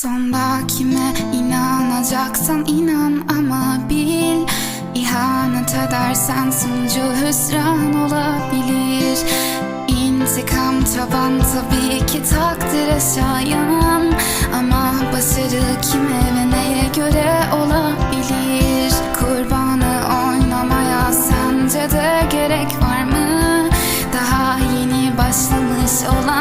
Sonda kime inanacaksan inan ama bil. İhanet edersen sonucu hüsran olabilir. İntikam taban tabii ki takdire şayan Ama başarı kime ve neye göre olabilir? Kurbanı oynamaya sence de gerek var mı? Daha yeni başlamış olan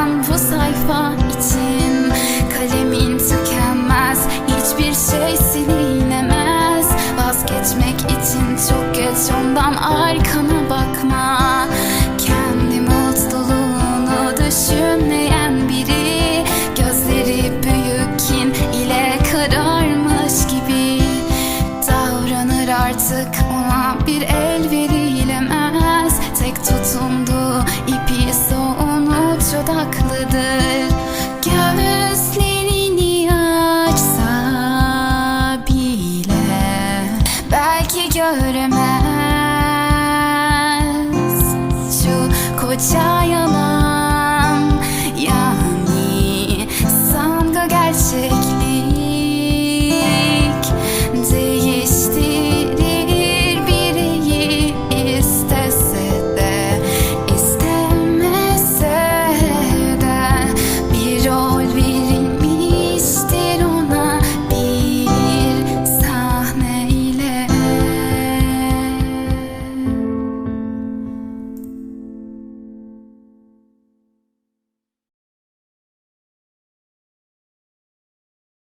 arkana bakma. Kendi mutluluğunu düşünmeyen biri. Gözleri büyük kin ile kararmış gibi Davranır artık. Ona bir el verilemez. Tek tutundu ipi soğunu çodaklıdır Gözlerini açsa bile Belki göremez.